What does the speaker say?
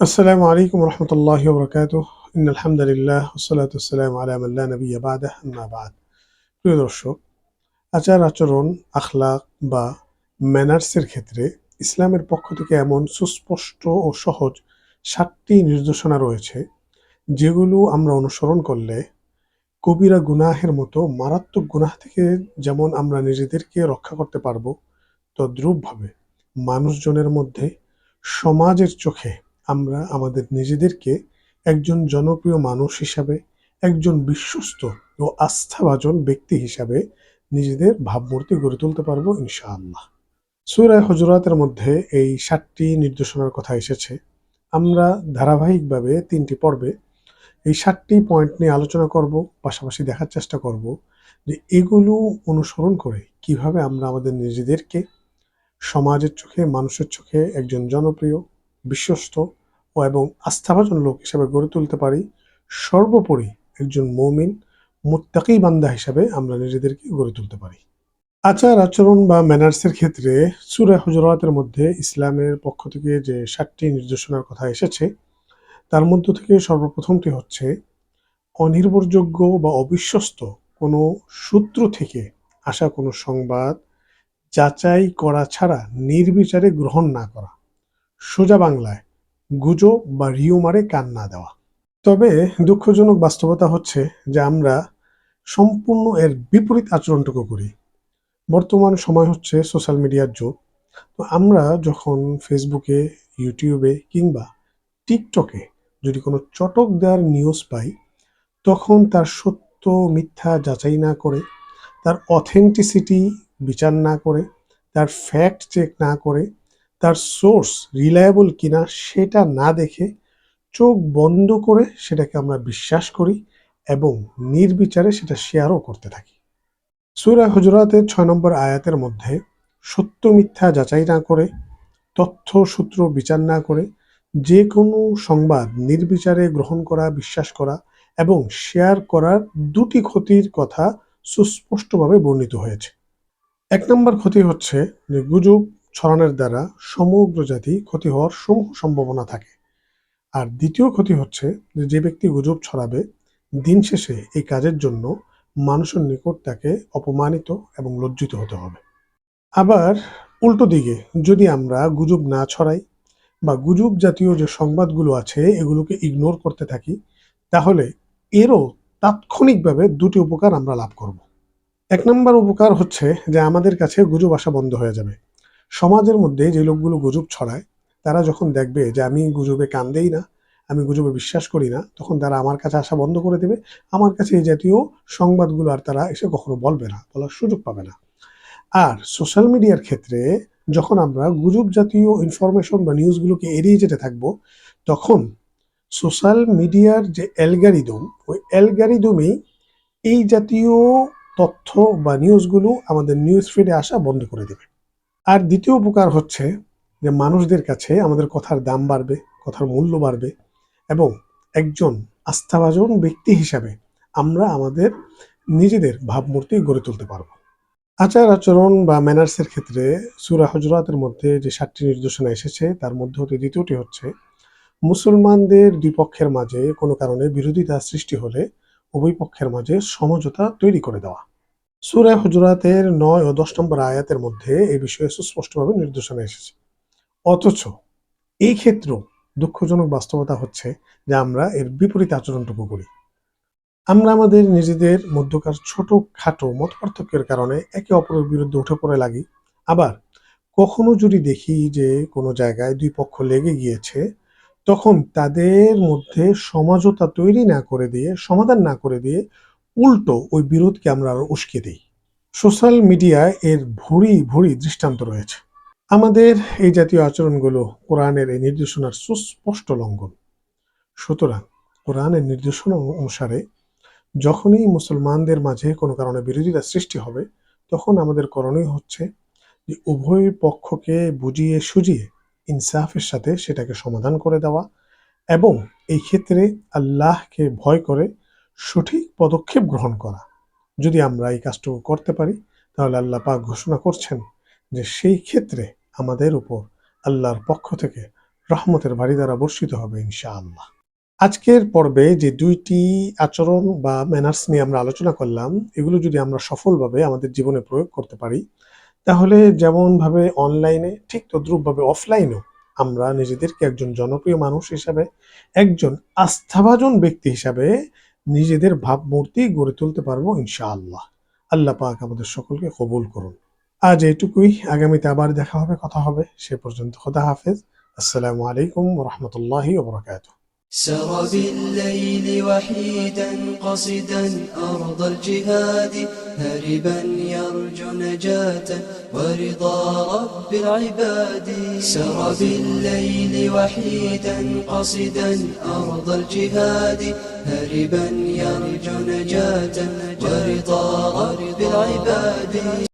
আসসালামু আলাইকুম রহমতুল্লাহ বরকাত ইন আলহামদুলিল্লাহ ওসালাতাম আলামাল্লা নবী আবাদ আহমাবাদ প্রিয় দর্শক, আচার আচরণ, আখলাক বা ম্যানার্সের ক্ষেত্রে ইসলামের পক্ষ থেকে এমন সুস্পষ্ট ও সহজ সাতটি নির্দেশনা রয়েছে, যেগুলো আমরা অনুসরণ করলে কবিরা গুনাহের মতো মারাত্মক গুনাহ থেকে যেমন আমরা নিজেদেরকে রক্ষা করতে পারব, তদ্রূপভাবে মানুষজনের মধ্যে সমাজের চোখে আমরা আমাদের নিজেদেরকে একজন জনপ্রিয় মানুষ হিসাবে, একজন বিশ্বস্ত ও আস্থাভাজন ব্যক্তি হিসাবে নিজেদের ভাবমূর্তি গড়ে তুলতে পারব ইনশাআল্লাহ। সুরায় হজরাতের মধ্যে এই সাতটি নির্দেশনার কথা এসেছে। আমরা ধারাবাহিকভাবে তিনটি পর্বে এই সাতটি পয়েন্ট নিয়ে আলোচনা করব, পাশাপাশি দেখার চেষ্টা করব যে এগুলো অনুসরণ করে কীভাবে আমরা আমাদের নিজেদেরকে সমাজের চোখে, মানুষের চোখে একজন জনপ্রিয়, বিশ্বস্ত ও এবং আস্থাভাজন লোক হিসেবে গড়ে তুলতে পারি, সর্বোপরি একজন মৌমিন, মুত্তাকি বান্দা হিসাবে আমরা নিজেদেরকে গড়ে তুলতে পারি। আচার আচরণ বা ম্যানার্সের ক্ষেত্রে সুরে হজরাতের মধ্যে ইসলামের পক্ষ থেকে যে সাতটি নির্দেশনার কথা এসেছে, তার মধ্য থেকে সর্বপ্রথমটি হচ্ছে, অনির্ভরযোগ্য বা অবিশ্বস্ত কোনো সূত্র থেকে আসা কোনো সংবাদ যাচাই করা ছাড়া নির্বিচারে গ্রহণ না করা। সোজা বাংলায় গুজব বা রিউমারে কান না দেওয়া। তবে দুঃখজনক বাস্তবতা হচ্ছে যে আমরা সম্পূর্ণ এর বিপরীত আচরণটুকু করি। বর্তমান সময় হচ্ছে সোশ্যাল মিডিয়ার যুগ। তো আমরা যখন ফেসবুকে ইউটিউবে কিংবা টিকটকে যদি কোনো চটক দেওয়ার নিউজ পাই, তখন তার সত্য মিথ্যা যাচাই না করে, তার অথেন্টিসিটি বিচার না করে, তার ফ্যাক্ট চেক না করে তার সোর্স রিলায়েবল কিনা সেটা না দেখে চোখ বন্ধ করে সেটাকে আমরা বিশ্বাস করি এবং নির্বিচারে সেটা শেয়ারও করতে থাকি। সুরা হজরাতের ছয় নম্বর আয়াতের মধ্যে সত্য মিথ্যা যাচাই না করে, তথ্য সূত্র বিচার না করে যে কোনো সংবাদ নির্বিচারে গ্রহণ করা, বিশ্বাস করা এবং শেয়ার করার দুটি ক্ষতির কথা সুস্পষ্টভাবে বর্ণিত হয়েছে। এক নম্বর ক্ষতি হচ্ছে যে গুজব ছড়ানোর দ্বারা সমগ্র জাতি ক্ষতি হওয়ার সমূহ সম্ভাবনা থাকে। আর দ্বিতীয় ক্ষতি হচ্ছে যে যে ব্যক্তি গুজব ছড়াবে, দিন শেষে এই কাজের জন্য মানুষের নিকট তাকে অপমানিত এবং লজ্জিত হতে হবে। আবার উল্টো দিকে, যদি আমরা গুজব না ছড়াই বা গুজব জাতীয় যে সংবাদগুলো আছে এগুলোকে ইগনোর করতে থাকি, তাহলে এরও তাৎক্ষণিকভাবে দুটি উপকার আমরা লাভ করব। এক নম্বর উপকার হচ্ছে যে, আমাদের কাছে গুজব আসা বন্ধ হয়ে যাবে। সমাজের মধ্যে যে লোকগুলো গুজব ছড়ায়, তারা যখন দেখবে যে আমি গুজবে কান দেই না, আমি গুজবে বিশ্বাস করি না, তখন তারা আমার কাছে আসা বন্ধ করে দেবে। আমার কাছে এই জাতীয় সংবাদগুলো আর তারা এসে কখনো বলবে না, বলার সুযোগ পাবে না। আর সোশ্যাল মিডিয়ার ক্ষেত্রে যখন আমরা গুজব জাতীয় ইনফরমেশন বা নিউজগুলোকে এড়িয়ে যেতে থাকব, তখন সোশ্যাল মিডিয়ার যে অ্যালগারিদম, ওই অ্যালগারিদমেই এই জাতীয় তথ্য বা নিউজগুলো আমাদের নিউজ ফিডে আসা বন্ধ করে দেবে। আর দ্বিতীয় উপকার হচ্ছে যে মানুষদের কাছে আমাদের কথার দাম বাড়বে, কথার মূল্য বাড়বে এবং একজন আস্থাভাজন ব্যক্তি হিসাবে আমরা আমাদের নিজেদের ভাবমূর্তি গড়ে তুলতে পারব। আচার আচরণ বা ম্যানার্সের ক্ষেত্রে সুরা হজরাতের মধ্যে যে সাতটি নির্দেশনা এসেছে, তার মধ্যে হতে দ্বিতীয়টি হচ্ছে, মুসলমানদের দুই পক্ষের মাঝে কোনো কারণে বিরোধিতা সৃষ্টি হলে উভয় পক্ষের মাঝে সমঝোতা তৈরি করে দেওয়া। সুরা হজরাতের নয় ও দশ নম্বর আয়াতের মধ্যে এই বিষয়ে সুস্পষ্টভাবে নির্দেশনা এসেছে। অথচ এই ক্ষেত্রেও দুঃখজনক বাস্তবতা হচ্ছে যে আমরা এর বিপরীত আচরণটুকু করি। আমরা আমাদের নিজেদের মধ্যকার ছোট খাটো মত পার্থক্যের কারণে একে অপরের বিরুদ্ধে উঠে পড়ে লাগি। আবার কখনো যদি দেখি যে কোনো জায়গায় দুই পক্ষ লেগে গিয়েছে, তখন তাদের মধ্যে সমাজতা তৈরি না করে দিয়ে, সমাধান না করে দিয়ে উল্টো ওই বিরোধকে আমরা আরও উস্কে দিই। সোশ্যাল মিডিয়ায় এর ভুরি ভুরি দৃষ্টান্ত রয়েছে। আমাদের এই জাতীয় আচরণগুলো কোরআনের এই নির্দেশনার সুস্পষ্ট লঙ্ঘন। সুতরাং কোরআনের নির্দেশনা অনুসারে যখনই মুসলমানদের মাঝে কোনো কারণে বিরোধিতা সৃষ্টি হবে, তখন আমাদের করণীয় হচ্ছে যে উভয় পক্ষকে বুঝিয়ে সুজিয়ে ইনসাফের সাথে সেটাকে সমাধান করে দেওয়া এবং এই ক্ষেত্রে আল্লাহকে ভয় করে সঠিক পদক্ষেপ গ্রহণ করা। যদি আমরা এই কাজটুকু করতে পারি, তাহলে আল্লাহ পাক ঘোষণা করছেন যে সেই ক্ষেত্রে আমাদের উপর আল্লাহর পক্ষ থেকে রহমতের বাড়ি দ্বারা বর্ষিত হবে ইনশাআল্লাহ। আজকের পর্বে যে দুইটি আচরণ বা ম্যানার্স নিয়ে আমরা আলোচনা করলাম, এগুলো যদি আমরা সফলভাবে আমাদের জীবনে প্রয়োগ করতে পারি, তাহলে যেমনভাবে অনলাইনে ঠিক তদ্রুপভাবে অফলাইনেও আমরা নিজেদেরকে একজন জনপ্রিয় মানুষ হিসাবে, একজন আস্থাভাজন ব্যক্তি হিসাবে নিজেদের ভাবমূর্তি গড়ে তুলতে পারব, ইনশাআল্লাহ। আল্লাহ পাক আমাদের সকলকে কবুল করুন। আজ এইটুকুই। আগামীতে আবার দেখা হবে, কথা হবে। সে পর্যন্ত খোদা হাফেজ। আসসালামু আলাইকুম রহমতুল্লাহি ওবরাকাতুহ سر بالليل وحيدا قصدا أرض الجهاد هربا يرجو نجاة ورضا رب العباد. سر بالليل وحيدا قصدا أرض الجهاد هربا يرجو نجاة ورضا رب العباد.